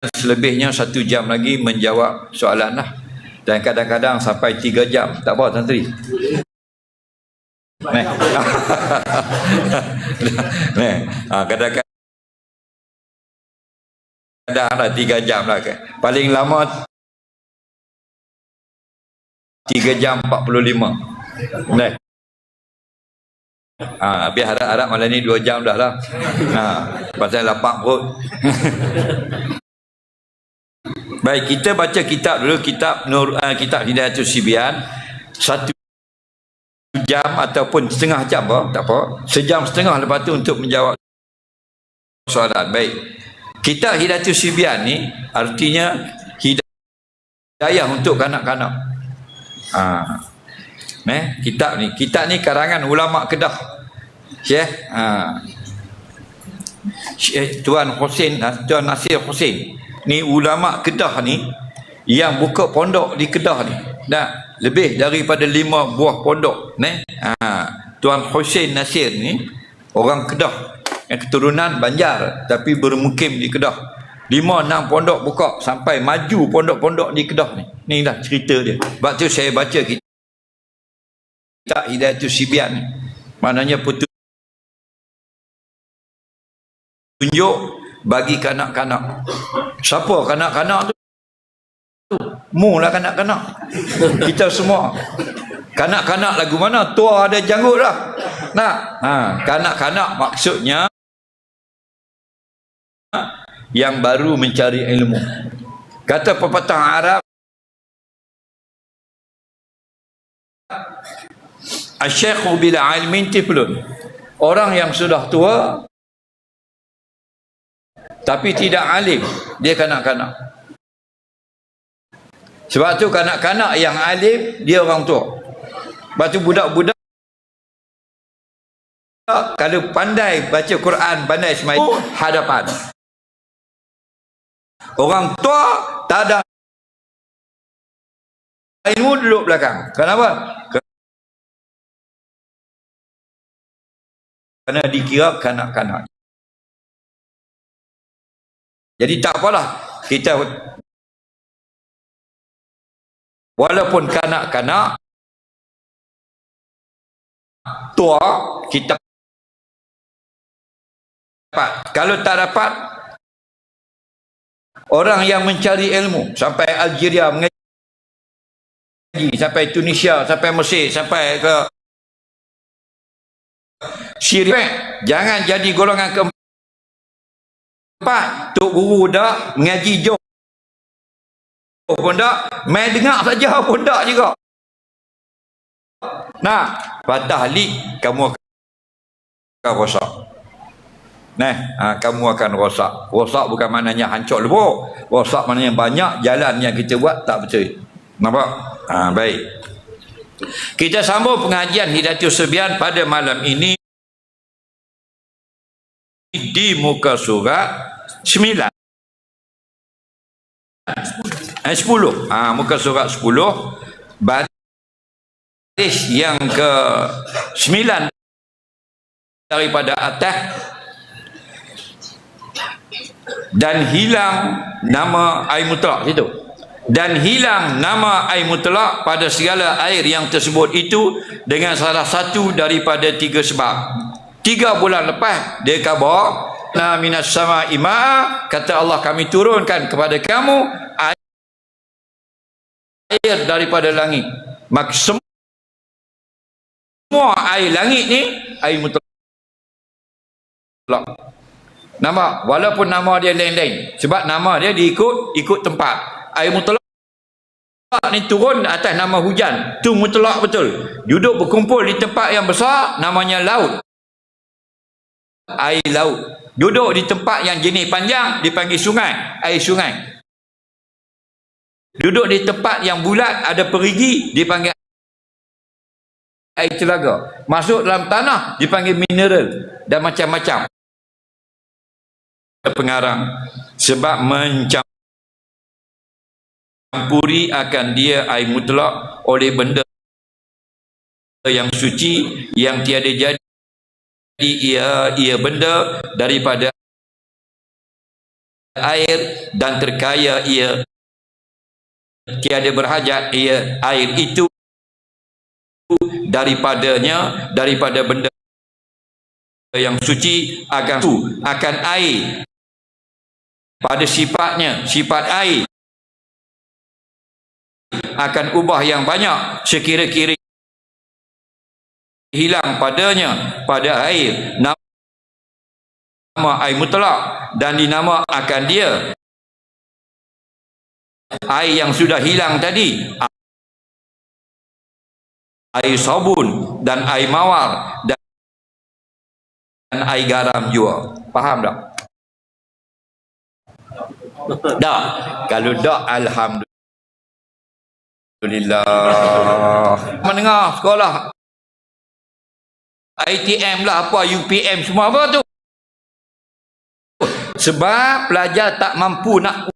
selebihnya satu jam lagi menjawab soalan lah dan kadang-kadang sampai tiga jam tak apa Tuan Neh. Neh. Ha, kadang-kadang kadang lah tiga jam lah kan. Paling lama tiga jam empat puluh lima. Neh. Ha, habis harap-harap malam ni dua jam dah lah. Ha, pasal lapak perut. Baik, kita baca kitab dulu, kitab Nur, uh, kitab Hidayatul Sibian. Satu jam ataupun setengah jam apa, tak apa. Sejam setengah lepas tu untuk menjawab soalan. Baik. Kitab Hidayatul Sibian ni artinya hidayah untuk kanak-kanak. Ha. Eh, kitab ni, kitab ni karangan ulama Kedah. Syekh ha. Tuan Hussein, Tuan Nasir Hussein. Ni ulama Kedah ni yang buka pondok di Kedah ni. Dah lebih daripada lima buah pondok, ne? Ha. Tuan Hussein Nasir ni orang Kedah yang keturunan Banjar tapi bermukim di Kedah. Lima enam pondok buka sampai maju pondok-pondok di Kedah ni. Ni dah cerita dia. Sebab tu saya baca kita tak Hidayatul Sibian ni. Maknanya putus tunjuk bagi kanak-kanak. Siapa kanak-kanak tu? Mu lah kanak-kanak. Kita semua. Kanak-kanak lagu mana? Tua ada janggut lah. Nak? Ha, kanak-kanak maksudnya yang baru mencari ilmu. Kata pepatah Arab Asyikhu bila ilmin tiflun. Orang yang sudah tua tapi tidak alim, dia kanak-kanak. Sebab tu kanak-kanak yang alim, dia orang tua. Sebab tu budak-budak kalau pandai baca Quran, pandai semai hadapan. Orang tua tak ada ilmu duduk belakang. Kenapa? Kerana dikira kanak-kanak. Jadi tak apalah kita walaupun kanak-kanak tua kita dapat. Kalau tak dapat orang yang mencari ilmu sampai Algeria mengaji sampai Tunisia, sampai Mesir, sampai ke Syria jangan jadi golongan keempat Empat, Tok Guru dah mengaji jauh pun tak, main dengar saja pun tak juga. Nah, patah lik kamu akan rosak. Nah, ha, kamu akan rosak. Rosak bukan maknanya hancur lebur. Rosak maknanya banyak jalan yang kita buat tak betul. Nampak? Ha, baik. Kita sambung pengajian Hidayatul Sebian pada malam ini di muka surat 9 eh 10 ah ha, muka surat 10 baris yang ke 9 daripada atas. Dan hilang nama air mutlak itu dan hilang nama air mutlak pada segala air yang tersebut itu dengan salah satu daripada tiga sebab. Tiga bulan lepas dia khabar na minas sama ima kata Allah kami turunkan kepada kamu air daripada langit. Maka semua air langit ni air mutlak. Nama walaupun nama dia lain-lain sebab nama dia diikut ikut tempat. Air mutlak ni turun atas nama hujan. Tu mutlak betul. Duduk berkumpul di tempat yang besar namanya laut air laut. Duduk di tempat yang jenis panjang dipanggil sungai, air sungai. Duduk di tempat yang bulat ada perigi dipanggil air telaga. Masuk dalam tanah dipanggil mineral dan macam-macam. Pengarang sebab mencampuri akan dia air mutlak oleh benda yang suci yang tiada jadi ia ia benda daripada air dan terkaya ia tiada berhajat ia air itu daripadanya daripada benda yang suci akan su akan air. Pada sifatnya sifat air akan ubah yang banyak sekira-kira hilang padanya pada air. Nama air mutlak dan dinama akan dia air yang sudah hilang tadi. Air sabun dan air mawar dan air garam juga. Faham tak? Tak. Kalau tak alhamdulillah. Mendengar sekolah ITM lah apa UPM semua apa tu. Sebab pelajar tak mampu nak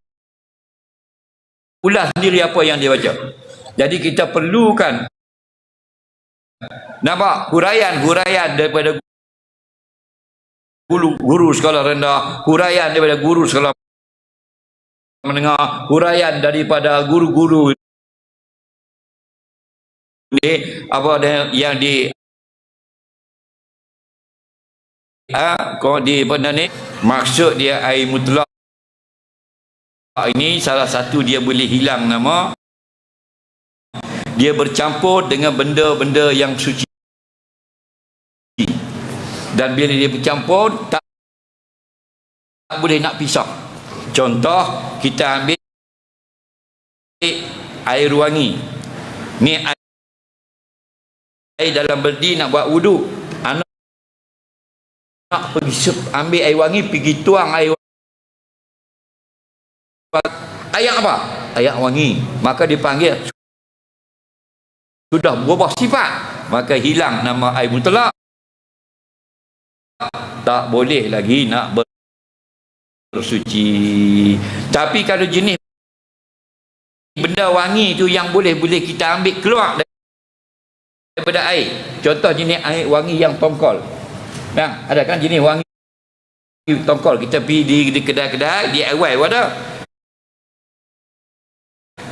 ulas sendiri apa yang dia baca. Jadi kita perlukan nampak huraian-huraian daripada guru, guru sekolah rendah huraian daripada guru sekolah menengah huraian daripada guru-guru apa yang di ha, kau di benda ni? Maksud dia air mutlak. Ini salah satu dia boleh hilang nama. Dia bercampur dengan benda-benda yang suci. Dan bila dia bercampur tak, tak boleh nak pisah. Contoh kita ambil air wangi. Ni air, air dalam berdi nak buat wuduk nak pergi ambil air wangi pergi tuang air air apa? air wangi. Maka dipanggil sudah berubah sifat. Maka hilang nama air mutlak. Tak boleh lagi nak bersuci. Tapi kalau jenis benda wangi tu yang boleh-boleh kita ambil keluar daripada air. Contoh jenis air wangi yang tongkol Nah, ada kan jenis wangi tongkol kita pergi di, kedai-kedai di awal ada.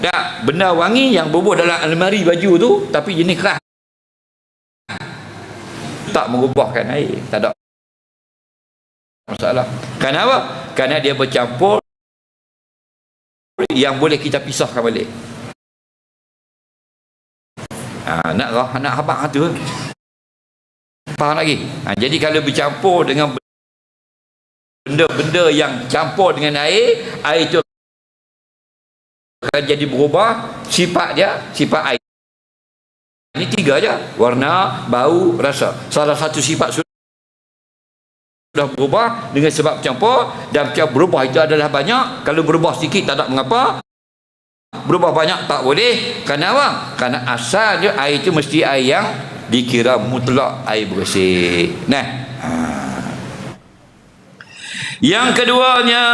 Tak, benda wangi yang bubuh dalam almari baju tu tapi jenis keras. Tak mengubahkan air, tak ada masalah. Kenapa? Kerana dia bercampur yang boleh kita pisahkan balik. Ha, nak nak habaq tu. Faham lagi? Ha, jadi kalau bercampur dengan benda-benda yang campur dengan air, air itu akan jadi berubah sifat dia, sifat air. Ini tiga aja, warna, bau, rasa. Salah satu sifat sudah berubah dengan sebab campur dan berubah itu adalah banyak. Kalau berubah sedikit tak ada mengapa. Berubah banyak tak boleh. Kenapa? Karena asalnya air itu mesti air yang dikira mutlak air bersih. Nah. Ha. Yang keduanya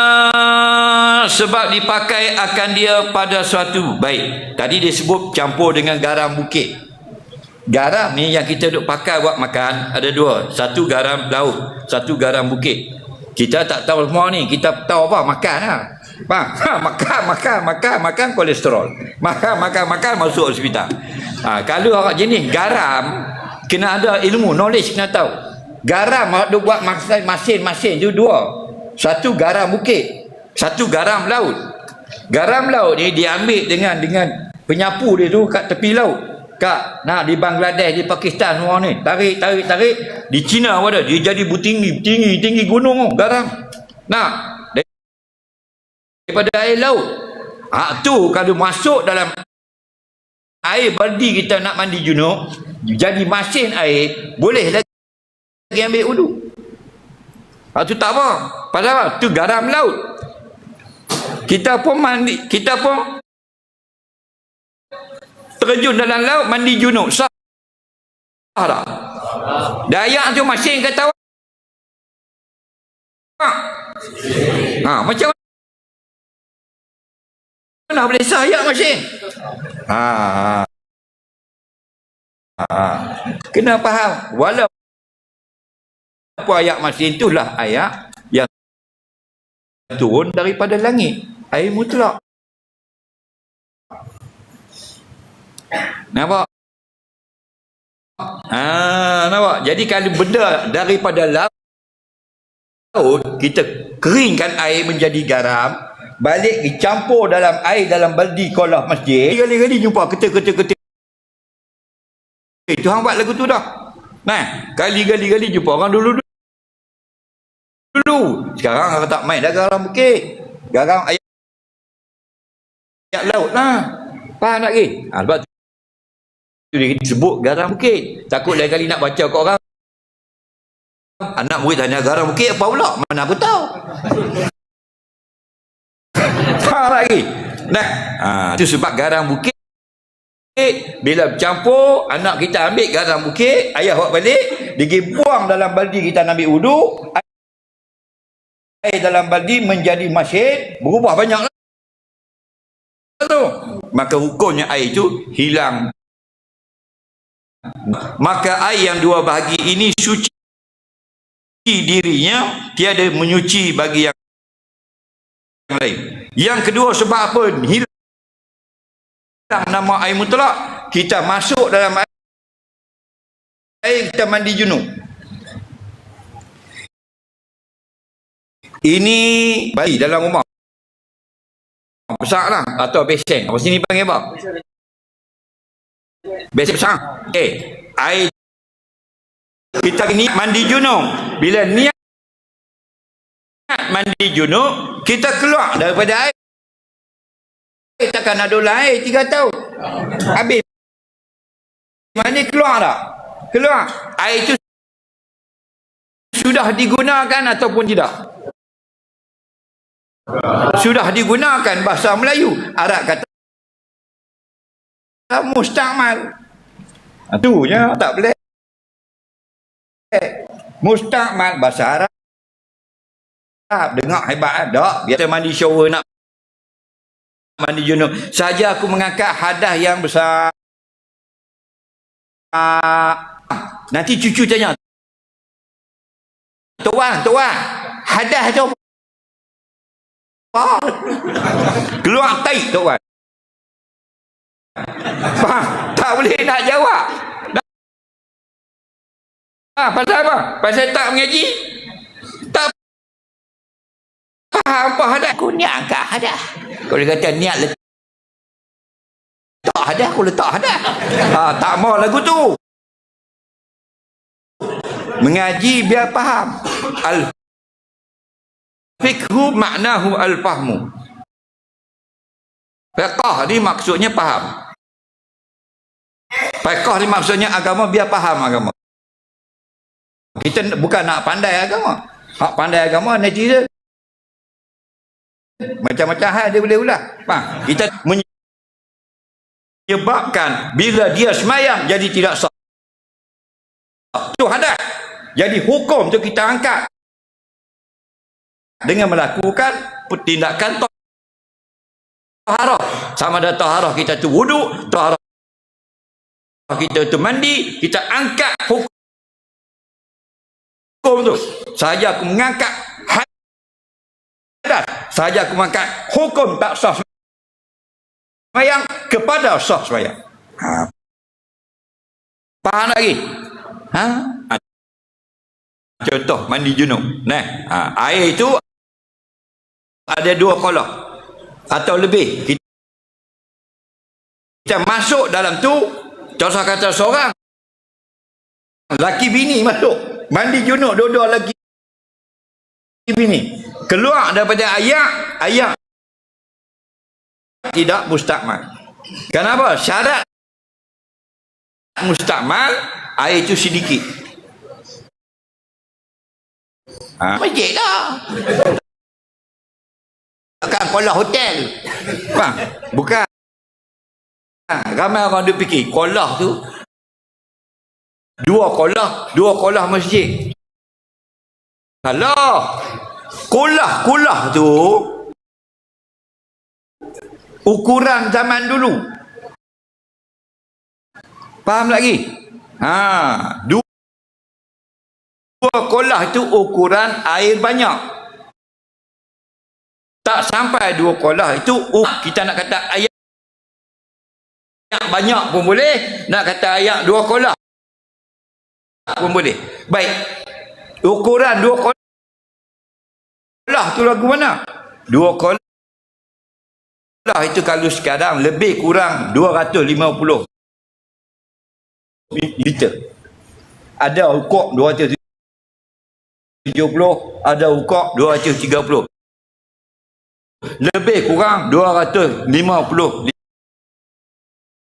sebab dipakai akan dia pada suatu baik. Tadi disebut campur dengan garam bukit. Garam ni yang kita duk pakai buat makan ada dua. Satu garam laut, satu garam bukit. Kita tak tahu semua ni, kita tahu apa makan ha. Ha, makan, makan, makan, makan kolesterol. Makan, makan, makan masuk hospital. Ha, kalau orang jenis garam, kena ada ilmu, knowledge kena tahu. Garam duk buat masin-masin tu dua. Satu garam bukit, satu garam laut. Garam laut ni diambil dengan dengan penyapu dia tu kat tepi laut. Kat nah di Bangladesh, di Pakistan semua ni. Tarik, tarik, tarik. Di China pun ada. Dia jadi tinggi, tinggi, tinggi gunung tu, garam. Nah, daripada air laut. Ha, tu kalau masuk dalam air berdi kita nak mandi junub jadi masin air boleh lagi ambil wudu ha, tu tak apa. Pasal apa? Tu garam laut. Kita pun mandi kita pun terjun dalam laut mandi junub sah tak? Dayak tu masin kata ha, macam mana boleh sah ayat masin Ha. ha. Kena faham. Walau apa ayat masih itulah ayat yang turun daripada langit air mutlak nampak Ah, nampak? Jadi kalau benda daripada laut, kita keringkan air menjadi garam, balik dicampur dalam air dalam baldi kolah masjid. Kali-kali jumpa ketik-ketik-ketik. Itu hang buat lagu tu dah. Nah, kali-kali-kali jumpa orang dulu dulu. Sekarang orang tak main dah garam bukit. Garam air air laut lah. Faham tak lagi? Ha, sebab tu dia sebut garam bukit. Takut lain kali nak baca kat orang. Anak murid tanya garam bukit apa pula? Mana aku tahu. Faham lagi? Nah, ha, itu sebab garam bukit. Bila bercampur anak kita ambil garam bukit ayah bawa balik. Dia buang dalam baldi kita nak ambil wuduk air dalam baldi menjadi masyid. Berubah banyak tu. Maka hukumnya air itu hilang. Maka air yang dua bahagi ini suci dirinya. Tiada menyuci bagi yang lain yang kedua sebab apa? Hilang nama air mutlak kita masuk dalam air kita mandi junub. Ini bayi dalam rumah. Besar lah atau besen apa sini panggil apa besen besar. Eh air. Kita ni mandi junub. Bila niat mandi junub kita keluar daripada air. Takkan ada lain tiga tahun. Habis. Mana keluar tak? Keluar. Air itu sudah digunakan ataupun tidak? Sudah digunakan bahasa Melayu. Arab kata mustakmal itu ya tak boleh. Mustakmal bahasa Arab dengar hebat tak. Biasa mandi shower nak mandi junub. Saja aku mengangkat hadah yang besar. Nanti cucu tanya. Tuan tuan hadah tu keluar tai tuan faham? Tak boleh nak jawab. Ah, pasal apa? Pasal tak mengaji? Apa hadah? Aku niat angkat hadah. Kalau dia kata niat letak hadah, aku letak hadah. Ha, tak mau lagu tu. Mengaji biar faham. Al fikhu maknahu al fahmu. Fiqh ni maksudnya faham. Fiqh ni maksudnya agama biar faham agama. Kita bukan nak pandai agama. Hak pandai agama netizen. Macam-macam hal dia boleh ulah. Faham? Kita menyebabkan bila dia semayang jadi tidak sah. Itu hadas. Jadi hukum tu kita angkat dengan melakukan tindakan taharah. Sama ada taharah kita tu wuduk, taharah kita tu mandi, kita angkat hukum hukum tu saja aku mengangkat saja aku mengangkat hukum tak sah semayang kepada sah semayang ha. faham lagi ha? contoh mandi junub nah, ha. air itu ada dua kolak atau lebih kita masuk dalam tu contoh kata seorang laki bini masuk mandi junuk dua-dua lagi bini keluar daripada ayat ayat tidak mustakmal kenapa syarat mustakmal air itu sedikit ha? masjid lah bukan kolah hotel ha? bukan ramai orang dia fikir kolah tu Dua kolah, dua kolah masjid. Salah. Kolah-kolah tu ukuran zaman dulu. Faham lagi? Ha, dua, kolah itu ukuran air banyak. tak sampai dua kolah itu uh, kita nak kata ayat banyak pun boleh nak kata ayat dua kolah pun boleh baik ukuran dua kolah tu lagu mana? Dua kolah itu kalau sekarang lebih kurang 250 liter. Ada ukok 270 ada ukok 230 lebih kurang 250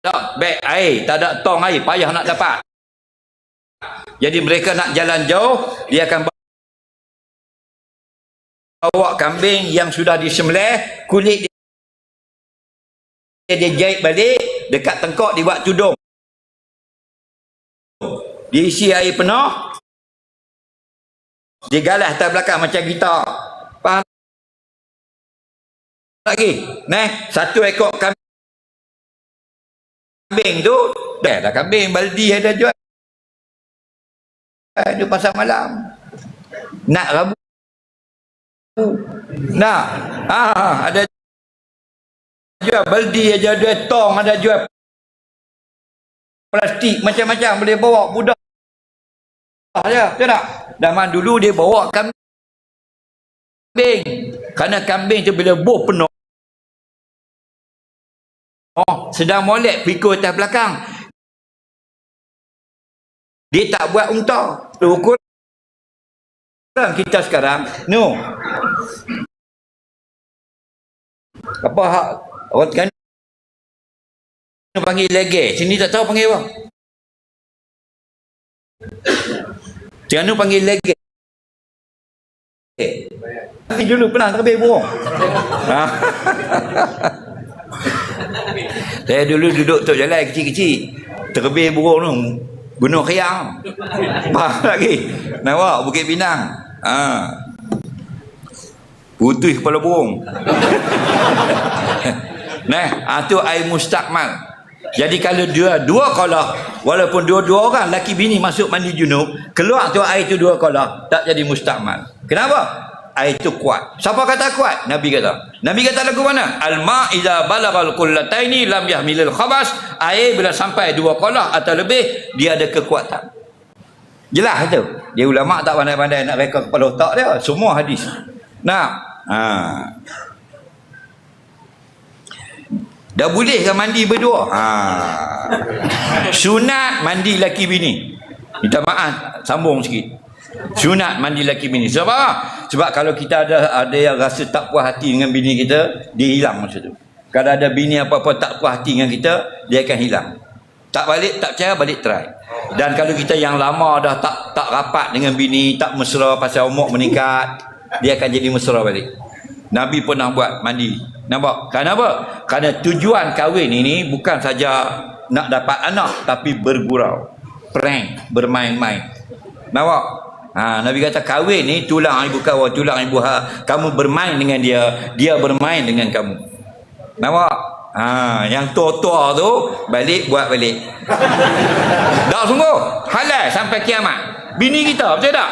tak baik air tak ada tong air payah nak dapat. Jadi mereka nak jalan jauh dia akan bawa kambing yang sudah disembelih kulit dia, dia jahit balik dekat tengkok dibuat tudung. Diisi air penuh digalas atas belakang macam gitar faham? Lagi. Neh satu ekor kambing tu dah dah kambing baldi ada jual. Ada pasar malam. Nak rabu nak ah ada jual baldi aja ada tong ada jual plastik macam-macam. Boleh bawa budak betul tak? Zaman dulu dia bawa kambing. Kerana kambing tu bila buh penuh oh, sedang molek pikul atas belakang. Dia tak buat unta ukur kita sekarang no. Apa hak? Orang kan panggil lege. Sini tak tahu panggil apa. Jangan panggil lege. Tapi dulu pernah terbih burung? Ha. saya dulu duduk tok jalan kecil-kecil. Terbih burung tu gunung khiang apa lagi? Nak bukit pinang ha. putih kepala burung nah, itu air mustakmal jadi kalau dua dua kolah, walaupun dua-dua orang laki bini masuk mandi junub, keluar tu air tu dua kolah, tak jadi mustakmal. Kenapa? Air tu kuat. Siapa kata kuat? Nabi kata. Nabi kata lagu mana? Al-ma idza balagal qullataini lam yahmilil khabas. Air bila sampai dua kolah atau lebih, dia ada kekuatan. Jelas tu. Dia ulama tak pandai-pandai nak reka kepala otak dia. Semua hadis. Nah, ha. Dah boleh ke mandi berdua? Ha. Sunat mandi laki bini. Minta maaf, sambung sikit. Sunat mandi laki bini. Sebab apa? Sebab kalau kita ada ada yang rasa tak puas hati dengan bini kita, dia hilang masa tu. Kalau ada bini apa-apa tak puas hati dengan kita, dia akan hilang. Tak balik, tak percaya, balik try. Dan kalau kita yang lama dah tak tak rapat dengan bini, tak mesra pasal umur meningkat, dia akan jadi mesra balik. Nabi pernah buat mandi Nampak? Kenapa? Kerana tujuan kahwin ini bukan saja nak dapat anak tapi bergurau. Prank, bermain-main. Nampak? Ha, Nabi kata kahwin ni tulang ibu kau, tulang ibu ha. Kamu bermain dengan dia, dia bermain dengan kamu. Nampak? Ha, yang tua-tua tu balik buat balik. tak sungguh. Halal sampai kiamat. Bini kita, betul tak?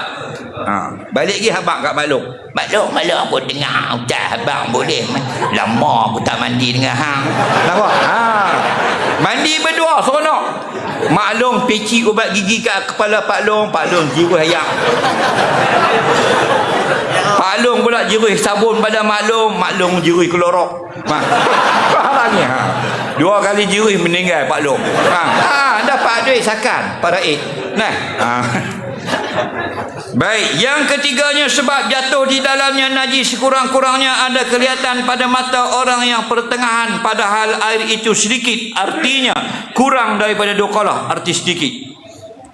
Ha, balik lagi habak kat maklum. Maklum, maklum aku dengar ucap habak boleh. Lama aku tak mandi dengan hang. Nampak? Ha. Mandi berdua seronok. Maklum peci ubat gigi kat kepala Pak Long, Pak Long jiwa ayam. Pak Long pula jirui sabun pada maklum, maklum jirui kelorok. Ha. Halangnya. Ha. Dua kali jirui meninggal Pak Long. Ha. ha dapat duit sakan para eh. Nah. Ha. Baik, yang ketiganya sebab jatuh di dalamnya najis sekurang-kurangnya ada kelihatan pada mata orang yang pertengahan padahal air itu sedikit artinya kurang daripada dua kolah arti sedikit.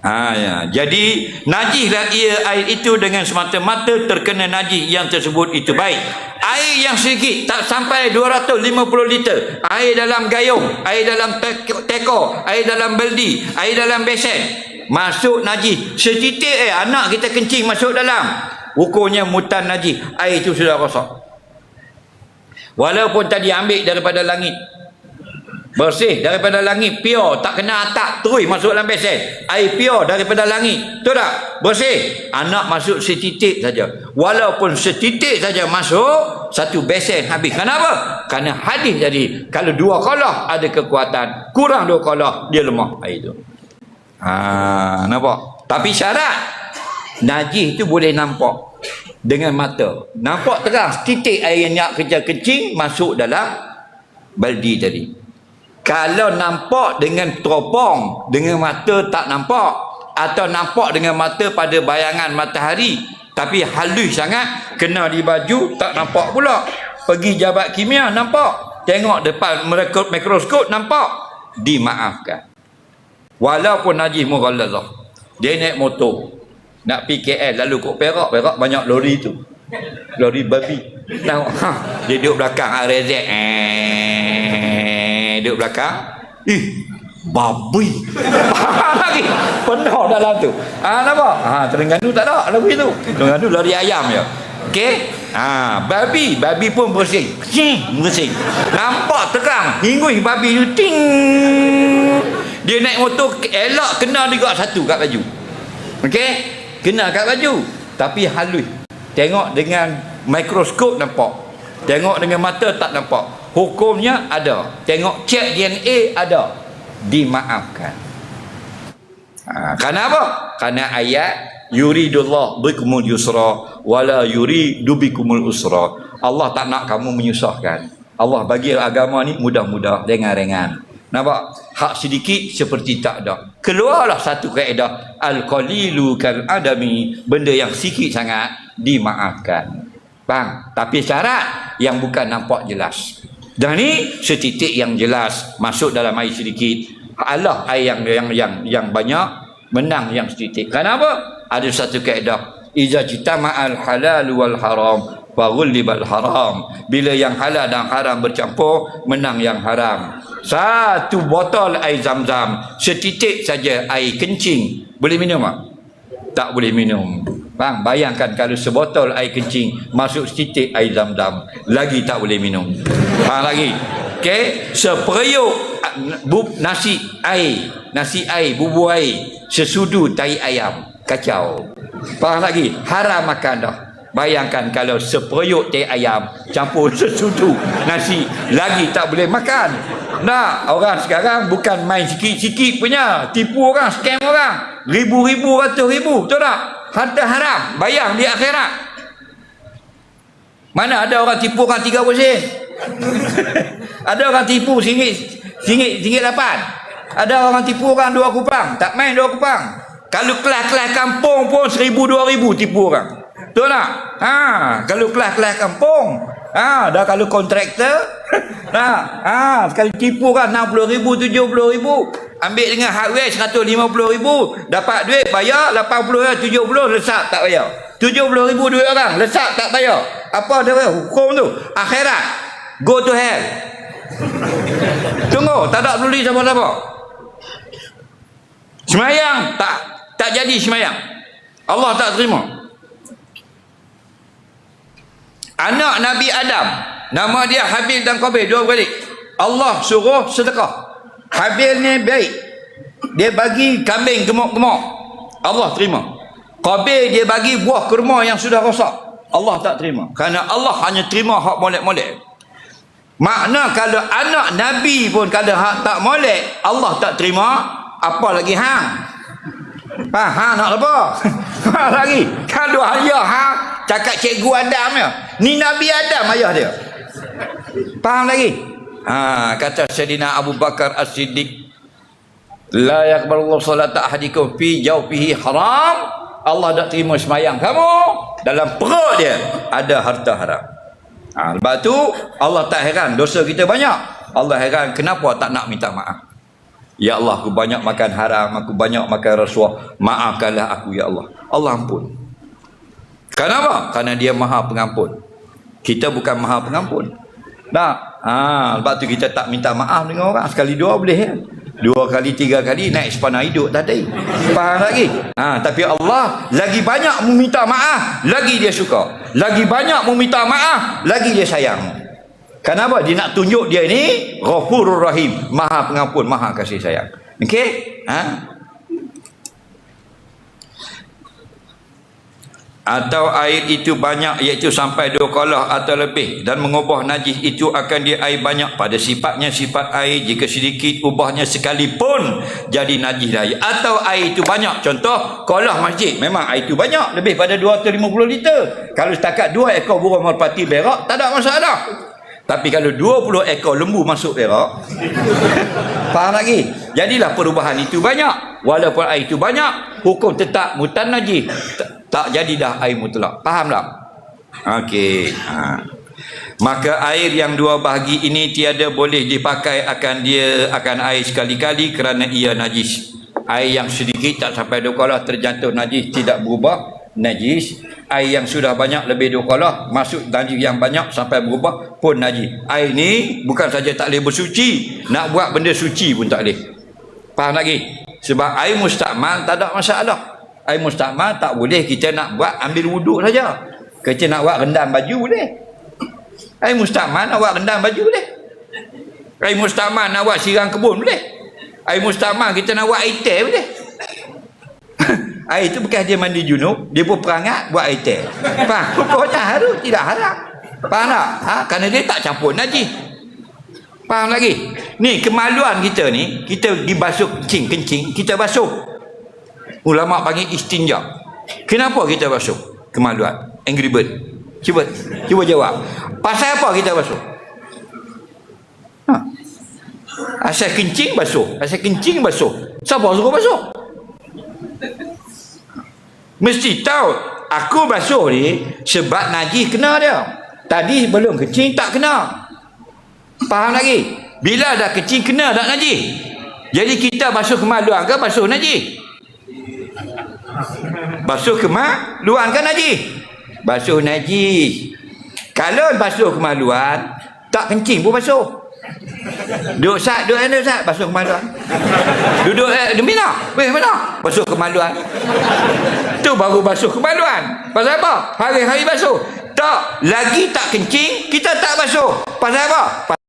Ha, ya. Jadi najislah ia air itu dengan semata-mata terkena najis yang tersebut itu baik. Air yang sedikit tak sampai 250 liter. Air dalam gayung, air dalam teko, air dalam beldi, air dalam besen masuk najis setitik eh anak kita kencing masuk dalam ukurnya mutan najis air itu sudah rosak walaupun tadi ambil daripada langit Bersih daripada langit pure, tak kena atak terus masuk dalam besen. Air pure daripada langit. Betul tak? Bersih. Anak masuk setitik saja. Walaupun setitik saja masuk, satu besen habis. Kenapa? Kerana hadis jadi kalau dua kolah ada kekuatan, kurang dua kolah dia lemah air itu. Ha, nampak? Tapi syarat najis itu boleh nampak dengan mata. Nampak terang titik air yang kerja kecing masuk dalam baldi tadi. Kalau nampak dengan teropong, dengan mata tak nampak atau nampak dengan mata pada bayangan matahari tapi halus sangat kena di baju tak nampak pula. Pergi jabat kimia nampak. Tengok depan mikroskop nampak. Dimaafkan. Walaupun najis mughalladhah. Dia naik motor. Nak pergi KL lalu kok Perak. Perak banyak lori tu. Lori babi. Tengok. Ha. Dia duduk belakang RZ. Eh, duduk belakang. Ih. Babi. lagi. Penuh dalam tu. Ha, nampak? Ha, Terengganu tak ada lagu itu. Terengganu lori ayam je. Okey? Ha, babi, babi pun bersih. Cing, bersih. Nampak terang. Hingui babi tu ting. Dia naik motor elok kena juga satu kat baju. Okey? Kena kat baju. Tapi halus. Tengok dengan mikroskop nampak. Tengok dengan mata tak nampak. Hukumnya ada. Tengok cek DNA ada. Dimaafkan. Ha, kenapa? Karena ayat yuridullah bikumul yusra wala yuridu bikumul usra. Allah tak nak kamu menyusahkan. Allah bagi agama ni mudah-mudah, ringan-ringan. Nampak? Hak sedikit seperti tak ada. Keluarlah satu kaedah. Al-qalilu kal adami. Benda yang sikit sangat dimaafkan. Bang, tapi syarat yang bukan nampak jelas. Dan ni setitik yang jelas masuk dalam air sedikit. Allah air yang yang yang yang banyak menang yang setitik. Kenapa? Ada satu kaedah. Iza jitama'al halal wal haram wa ghullibal haram. Bila yang halal dan haram bercampur, menang yang haram. Satu botol air zam-zam, setitik saja air kencing, boleh minum tak? Tak boleh minum. Bang, bayangkan kalau sebotol air kencing masuk setitik air zam-zam, lagi tak boleh minum. Faham lagi? Okey, seperiuk nasi air, nasi air, bubur air, sesudu tai ayam, kacau. Faham lagi? Haram makan dah. Bayangkan kalau seperiuk teh ayam campur sesudu nasi lagi tak boleh makan. Nah, orang sekarang bukan main sikit-sikit punya. Tipu orang, scam orang. Ribu-ribu, ratus ribu. Betul tak? Harta haram. Bayang di akhirat. Mana ada orang tipu orang tiga sen? ada orang tipu singgit, singgit, singgit lapan. Ada orang tipu orang dua kupang. Tak main dua kupang. Kalau kelas-kelas kampung pun seribu, dua ribu tipu orang. Betul tak? Ha, kalau kelas-kelas kampung Ha, dah kalau kontraktor. ha, ha, sekali tipu kan 60 ribu, 70 ribu. Ambil dengan hardware 150 ribu. Dapat duit, bayar 80 ribu, 70 lesat tak bayar. 70 ribu duit orang, lesat tak bayar. Apa dia hukum tu? Akhirat. Go to hell. Tunggu, tak ada peduli sama-sama. Semayang, tak tak jadi semayang. Allah tak terima. Anak Nabi Adam. Nama dia Habil dan Qabil dua kali Allah suruh sedekah. Habil ni baik. Dia bagi kambing gemuk-gemuk. Allah terima. Qabil dia bagi buah kurma yang sudah rosak. Allah tak terima. Kerana Allah hanya terima hak molek-molek. Makna kalau anak Nabi pun kalau hak tak molek Allah tak terima apa lagi hang? Ha, ha nak apa ha lagi? Kalau ayah hang cakap cikgu Adam ya ni Nabi Adam ayah dia. Faham lagi? Ha, kata Syedina Abu Bakar As-Siddiq la yakbalullah salat ahadikum fi jawfihi haram. Allah tak terima semayang kamu dalam perut dia ada harta haram. Ha, lepas tu Allah tak heran dosa kita banyak. Allah heran kenapa tak nak minta maaf? Ya Allah aku banyak makan haram Aku banyak makan rasuah. Maafkanlah aku ya Allah. Allah ampun. Kenapa? Karena dia maha pengampun kita bukan maha pengampun tak ha, sebab tu kita tak minta maaf dengan orang sekali dua boleh ya? dua kali tiga kali naik sepanah hidup tadi faham lagi ha, tapi Allah lagi banyak meminta maaf lagi dia suka lagi banyak meminta maaf lagi dia sayang Kenapa? Dia nak tunjuk dia ni Ghafurur Rahim, Maha Pengampun, Maha Kasih Sayang. Okey? Ha? Atau air itu banyak iaitu sampai dua kolah atau lebih. Dan mengubah najis itu akan dia air banyak pada sifatnya sifat air. Jika sedikit ubahnya sekalipun jadi najis air. Atau air itu banyak. Contoh kolah masjid. Memang air itu banyak. Lebih pada 250 liter. Kalau setakat dua ekor burung merpati berak tak ada masalah. Tapi kalau 20 ekor lembu masuk berak faham lagi? Jadilah perubahan itu banyak. Walaupun air itu banyak hukum tetap mutan najis tak jadi dah air mutlak. Faham tak okey. Ha. maka air yang dua bahagi ini tiada boleh dipakai akan dia akan air sekali-kali kerana ia najis. Air yang sedikit tak sampai dua kolah terjatuh najis tidak berubah najis. Air yang sudah banyak lebih dua kolah masuk najis yang banyak sampai berubah pun najis. Air ni bukan saja tak boleh bersuci nak buat benda suci pun tak boleh. Faham lagi? Sebab air mustakmal tak ada masalah air mustakmal tak boleh kita nak buat ambil wuduk saja. Kita nak buat rendam baju boleh. Air mustakmal nak buat rendam baju boleh. Air mustakmal nak buat sirang kebun boleh. Air mustakmal kita nak buat air boleh. Air itu bekas dia mandi junub dia pun perangat buat air teh. Faham? Pokoknya harus tidak haram. Faham tak? Ha? kerana dia tak campur najis. Faham lagi? Ni kemaluan kita ni kita dibasuh kencing kencing kita basuh Ulama panggil istinja. Kenapa kita basuh? Kemaluan. Angry bird. Cuba cuba jawab. Pasal apa kita basuh? Ha. Asal kencing basuh. Asal kencing basuh. Siapa suruh basuh? Mesti tahu aku basuh ni sebab najis kena dia. Tadi belum kencing tak kena. Faham lagi? Bila dah kencing kena tak najis? Jadi kita basuh kemaluan ke basuh najis? Basuh kemaluan kan najis? Basuh najis. Kalau basuh kemaluan, tak kencing pun basuh. Duduk sat, duduk mana sat? Basuh kemaluan. Duduk eh, di mana? Weh, mana? Basuh kemaluan. Tu baru basuh kemaluan. Pasal apa? Hari-hari basuh. Tak, lagi tak kencing, kita tak basuh. Pasal apa?